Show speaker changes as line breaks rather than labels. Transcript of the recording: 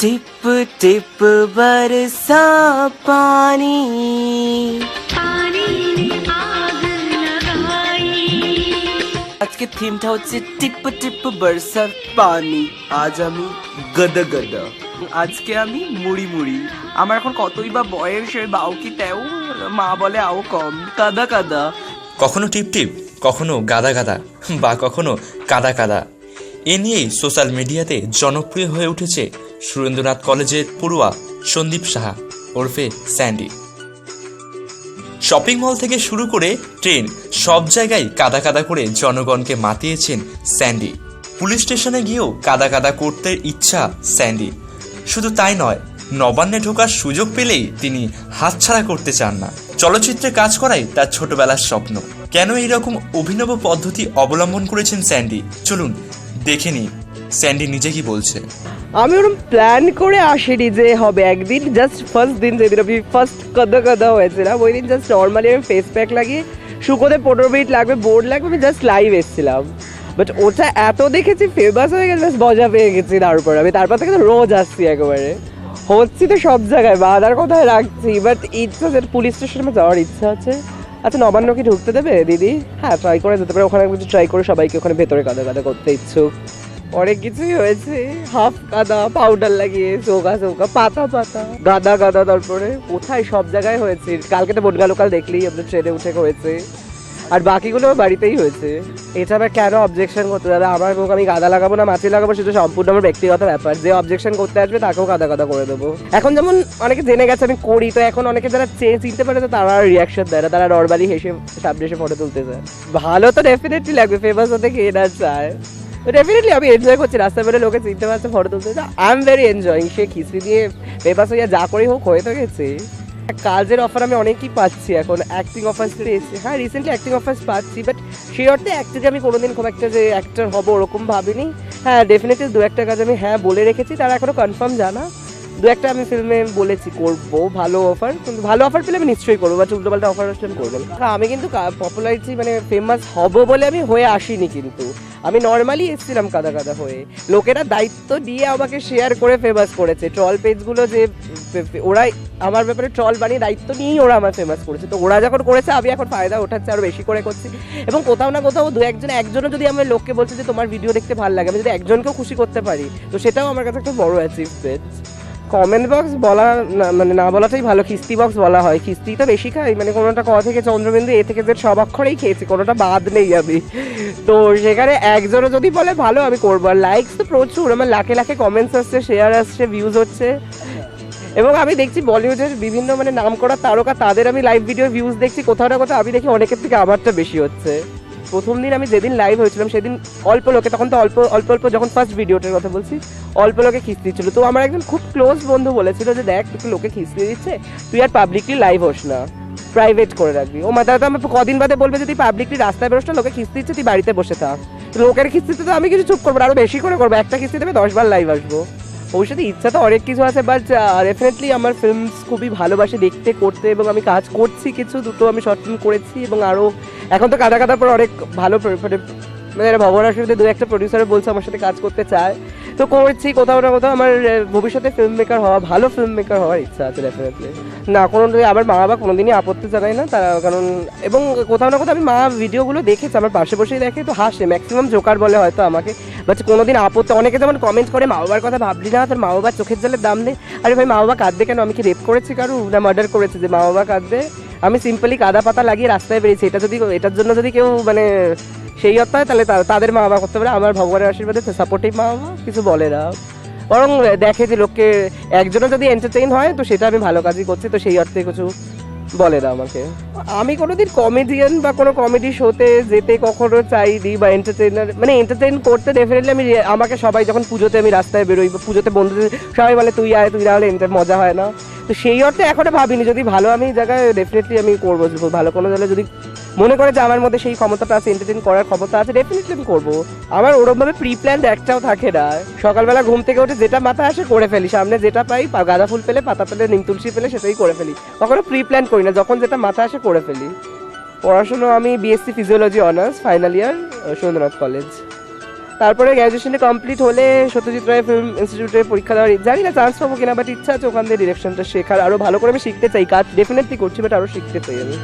Tip tip बरसा पानी আজকে থিমটা হচ্ছে টিপ টিপ বর্ষা পানি আজ আমি গদা গদা আজকে আমি মুড়ি মুড়ি আমার এখন কতই বা বয়স ওই বাউ কি তেও মা বলে আও কম কাদা কাদা
কখনো টিপ টিপ কখনো গাদা গাদা বা কখনো কাদা কাদা এ নিয়েই সোশ্যাল মিডিয়াতে জনপ্রিয় হয়ে উঠেছে সুরেন্দ্রনাথ কলেজের পড়ুয়া সন্দীপ সাহা ওরফে স্যান্ডি। শপিং মল থেকে শুরু করে ট্রেন সব জায়গায় কাদা কাদা করে জনগণকে মাতিয়েছেন স্যান্ডি। পুলিশ স্টেশনে গিয়েও কাদা কাদা করতে ইচ্ছা স্যান্ডি। শুধু তাই নয়, নবান্নে ঢোকার সুযোগ পেলেই তিনি হাতছাড়া করতে চান না। চলচ্চিত্রে কাজ করাই তার ছোটবেলার স্বপ্ন। কেন এইরকম অভিনব পদ্ধতি অবলম্বন করেছেন স্যান্ডি? চলুন দেখে নিই। স্যান্ডি নিজে কি বলছে?
আমি ওরকম প্ল্যান করে আসিনি যে হবে একদিন জাস্ট ফার্স্ট দিন যেদিন আমি ফার্স্ট কাদা কাদা হয়েছিলাম, ওই দিন জাস্ট নর্মালি আমি ফেস প্যাক লাগিয়ে, শুকোতে পনেরো মিনিট লাগবে বোর্ড লাগবে, আমি জাস্ট লাইভ এসেছিলাম। বাট ওটা এত দেখেছি ফেমাস হয়ে গেছে জাস্ট মজা পেয়ে গেছি তারপর আমি তারপর থেকে তো রোজ আসছি একেবারে। হচ্ছি তো সব জায়গায় বাধার কোথায় রাখছি বাট ইচ্ছা যে পুলিশ স্টেশনে যাওয়ার ইচ্ছা আছে। আচ্ছা নবান্ন কি ঢুকতে দেবে, দিদি? হ্যাঁ ট্রাই করে যেতে পারে, ওখানে কিছু ট্রাই করে, সবাইকে ওখানে ভেতরে কাদা কাদা করতে ইচ্ছুক। অনেক কিছুই হয়েছে। হাফ কাদা পাউডার লাগিয়ে, চৌকা চৌকা, পাতা পাতা। গাদা গাদা তারপরে। কোথায়? সব জায়গায় হয়েছে। কালকে তো বনগা লোকাল দেখলেই আপনার ট্রেনে উঠে হয়েছে। আর বাকিগুলো বাড়িতেই হয়েছে। এটা আবার কেন অবজেকশন করতে? যাবে আমার মুখ আমি গাদা লাগাবো না, মাছি লাগাবো, সেটা সম্পূর্ণ আমার ব্যক্তিগত ব্যাপার। যে অবজেকশন করতে আসবে, তাকেও গাদা গাদা করে দেবো। এখন যেমন অনেকে জেনে গেছে, আমি করি, তো এখন অনেকে যারা চে- চিনতে পারে, তো তারা রিয়াকশন দেয় না। তারা নর্মালি হেসে, সামনে এসে ফটো তুলতে চায় ভালো তো ডেফিনেটলি লাগবে ফেমাস হতে কে না চায়। ডেফিনেটলি আমি এনজয় করছি রাস্তায় বেরো লোকে চিনতে পারছে ফটো তুলতে। আই এম ভেরি এনজয়িং সে খিচড়ি দিয়ে ফেমাস হইয়া যা করেই হোক হয়ে তো গেছে। কাজের অফার আমি অনেকই পাচ্ছি এখন অ্যাক্টিং অফার্স পেয়েছি। হ্যাঁ রিসেন্টলি অ্যাক্টিং অফার্স পাচ্ছি বাট সেই অর্থে অ্যাক্টিংয়ে আমি কোনোদিন খুব একটা যে অ্যাক্টর হব ওরকম ভাবিনি। হ্যাঁ ডেফিনেটলি দু একটা কাজ আমি হ্যাঁ বলে রেখেছি তারা এখনও কনফার্ম জানা। দু একটা আমি ফিল্মে বলেছি করব ভালো অফার কিন্তু ভালো অফার পেলে আমি নিশ্চয়ই করব বা উল্টোপাল্টা অফার আসলে আমি করব হ্যাঁ, আমি কিন্তু পপুলারিটি মানে ফেমাস হব বলে আমি হয়ে আসিনি কিন্তু। আমি নর্মালি এসেছিলাম কাদা কাদা হয়ে। লোকেরা দায়িত্ব দিয়ে আমাকে শেয়ার করে ফেমাস করেছে। ট্রল পেজগুলো যে ওরাই আমার ব্যাপারে ট্রল বানিয়ে দায়িত্ব নিয়েই ওরা আমার ফেমাস করেছে। তো ওরা যখন করেছে, আমি এখন ফায়দা ওঠাচ্ছে, আরও বেশি করে করছি। এবং কোথাও না কোথাও দু একজন, একজনও যদি আমার লোককে বলছে যে, তোমার ভিডিও দেখতে ভালো লাগে, আমি যদি একজনকেও খুশি করতে পারি, তো সেটাও আমার কাছে একটা বড় অ্যাচিভমেন্ট কমেন্ট বক্স বলা মানে না বলাটাই ভালো, খিস্তি বক্স বলা হয়। খিস্তি তো বেশি খাই মানে কোনোটা ক থেকে চন্দ্রবিন্দু এ থেকে যে সব অক্ষরেই খেয়েছি, কোনোটা বাদ নেই আমি। তো সেখানে একজনও যদি বলে, ভালো, আমি করব। আর লাইকস তো প্রচুর, আমার লাখে লাখে কমেন্টস আসছে শেয়ার আসছে ভিউজ হচ্ছে। এবং আমি দেখছি বলিউডের বিভিন্ন মানে নাম করা তারকা, তাদের আমি লাইভ ভিডিও ভিউজ দেখছি, কোথাও না কোথাও আমি দেখি, অনেকের থেকে আমারটা বেশি হচ্ছে। প্রথম দিন আমি যেদিন লাইভ হয়েছিলাম সেদিন অল্প লোকে তখন তো অল্প অল্প অল্প যখন ফার্স্ট ভিডিওটার কথা বলছি অল্প লোকে খিস্তি ছিল তো আমার একজন খুব ক্লোজ বন্ধু বলেছিল যে দেখ তোকে লোকে খিস্তি দিচ্ছে তুই আর পাবলিকলি লাইভ হোস না। প্রাইভেট করে রাখবি। ও মাথা তো আমি কদিন বাদে বলবে যে তুই পাবলিকলি রাস্তায় বেরোস না লোকে খিস্তি দিচ্ছে তুই বাড়িতে বসে থাক। লোকের কিস্তিতে তো আমি কিছু চুপ করব না, আরও বেশি করে করব। একটা কিস্তি দেবে দশ বার লাইভ আসব। সাথে ইচ্ছা তো অনেক কিছু আছে বাট ডেফিনেটলি আমার ফিল্মস খুবই ভালোবাসে দেখতে, করতে এবং আমি কাজ করছি কিছু, দুটো আমি শর্ট ফিল্ম করেছি এবং আরও এখন তো কাদা কাদার পর অনেক ভালো মানে মানে ভগবানের সাথে দু একটা প্রডিউসার বলছে আমার সাথে কাজ করতে চায়। তো করছি, কোথাও না কোথাও আমার ভবিষ্যতে ফিল্ম মেকার হওয়া, ভালো ফিল্ম মেকার হওয়ার ইচ্ছা আছে ডেফিনেটলি না কোনো আমার মা বাবা কোনোদিনই আপত্তি জানায় না, তারা, কারণ, এবং কোথাও না কোথাও আমি মা ভিডিওগুলো দেখেছি, আমার পাশে বসেই দেখে, তো হাসে ম্যাক্সিমাম জোকার বলে হয়তো আমাকে। বাট কোনোদিন আপত্তি, অনেকে যেমন কমেন্ট করে মা বাবার কথা ভাবলি না, তোর মা বাবার চোখের জলের দাম নেই। আরে ভাই মা বাবা কাঁদবে কেন? আমি কি রেপ করেছি কারু? না মার্ডার করেছি যে মা বাবা কাঁদবে? আমি সিম্পলি কাদা পাতা লাগিয়ে রাস্তায় বেরিয়েছি। এটা যদি, এটার জন্য যদি কেউ মানে সেই অর্থ হয়, তাহলে তাদের মা বাবা করতে পারে। আমার ভগবানের আশীর্বাদে সাপোর্টিভ মা বাবা কিছু বলে না। বরং দেখে যে লোককে একজনও যদি এন্টারটেইন হয়, তো সেটা আমি ভালো কাজই করছি। তো সেই অর্থে কিছু বলে না আমাকে। আমি কোনোদিন কমেডিয়ান বা কোনো কমেডি শোতে যেতে কখনো চাইনি বা এন্টারটেইনার মানে এন্টারটেইন করতে ডেফিনেটলি আমি আমাকে সবাই যখন পুজোতে আমি রাস্তায় বেরোই বা পুজোতে বন্ধুদের সবাই বলে, তুই আয়, তুই না এন্টার মজা হয় না। তো সেই অর্থে এখনও ভাবিনি, যদি ভালো আমি জায়গায় ডেফিনেটলি আমি করব ভালো কোনো জায়গায় যদি মনে করে যে আমার মধ্যে সেই ক্ষমতাটা আছে এন্টারটেইন করার ক্ষমতা আছে ডেফিনেটলি আমি করব। আমার ওরকমভাবে প্রি প্ল্যান একটাও থাকে না। সকালবেলা ঘুম থেকে উঠে যেটা মাথায় আসে করে ফেলি। সামনে যেটা পাই গাঁদা ফুল পেলে, পাতা পেলে, নিম তুলসী পেলে সেটাই করে ফেলি। কখনো প্রি প্ল্যান করি না, যখন যেটা মাথায় আসে করে ফেলি। পড়াশুনো আমি BSc physiology honours final year Surendranath college তারপরে গ্র্যাজুয়েশনটা কমপ্লিট হলে সত্যজিৎ রায় ফিল্ম ইনস্টিটিউটে পরীক্ষা দেওয়ার জানি না চান্স পাবো কিনা বাট ইচ্ছা আছে ওখান থেকে ডিরেকশনটা শেখার। আরও ভালো করে আমি শিখতে চাই, কাজ ডেফিনেটলি করছি বাট আরও শিখতে চাই আমি।